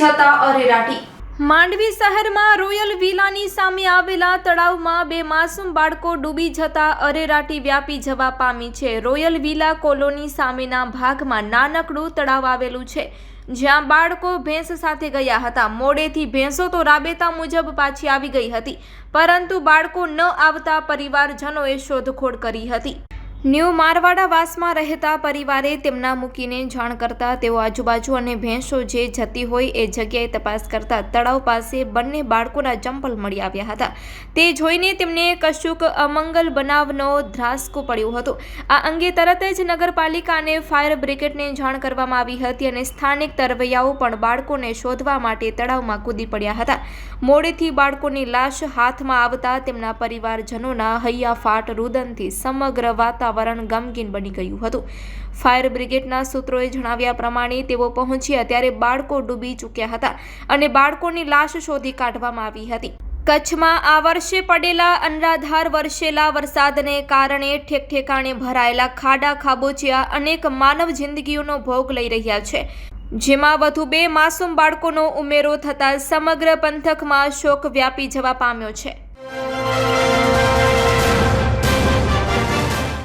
જતા અરેરાટી. માંડવી શહેરમાં રોયલ વિલાની સામે આવેલા તળાવમાં બે માસૂમ બાળકો ડૂબી જતા અરેરાટી વ્યાપી જવા પામી છે. રોયલ વિલા કોલોની સામેના ભાગમાં નાનકડું તળાવ આવેલું છે, જ્યાં બાળકો ભેંસ સાથે ગયા હતા. મોડેથી ભેંસો તો રાબેતા મુજબ પાછી આવી ગઈ હતી, પરંતુ બાળકો ન આવતા પરિવારજનોએ શોધખોળ કરી હતી. ન્યૂ મારવાડા વાસમાં રહેતા પરિવારે તેમના મૂકીને જાણ કરતા તેઓ આજુબાજુ અને ભેંસો જે જતી હોય એ જગ્યાએ તપાસ કરતા તળાવ પાસે બંને બાળકોના ચંપલ મળી આવ્યા હતા. તે જોઈને તેમને કશુંક અમંગલ બનાવનો ધ્રાસકો પડ્યો હતો. આ અંગે તરત જ નગરપાલિકા અને ફાયર બ્રિગેડને જાણ કરવામાં આવી હતી અને સ્થાનિક તરવૈયાઓ પણ બાળકોને શોધવા માટે તળાવમાં કૂદી પડ્યા હતા. મોડેથી બાળકોની લાશ હાથમાં આવતા તેમના પરિવારજનોના હૈયાફાટ રુદનથી સમગ્ર વાતાવરણ ગમગીન બની ગયું હતું. ફાયર બ્રિગેડના સૂત્રોએ જણાવ્યા પ્રમાણે તેઓ પહોંચ્યા ત્યારે બાળકો ડૂબી ચૂક્યા હતા અને બાળકોની લાશ શોધી કાઢવામાં આવી હતી. કચ્છમાં આ વર્ષે પડેલા અનરાધાર વરસેલા વરસાદને કારણે ઠેકઠેકાણે ભરાયેલા ખાડા, ખાબોચિયા અનેક માનવ જિંદગીઓનો ભોગ લઈ રહ્યા છે. જેમાં વધુ બે માસૂમ બાળકોનો ઉમેરો થતાં સમગ્ર પંથકમાં શોક વ્યાપી જવા પામ્યો છે.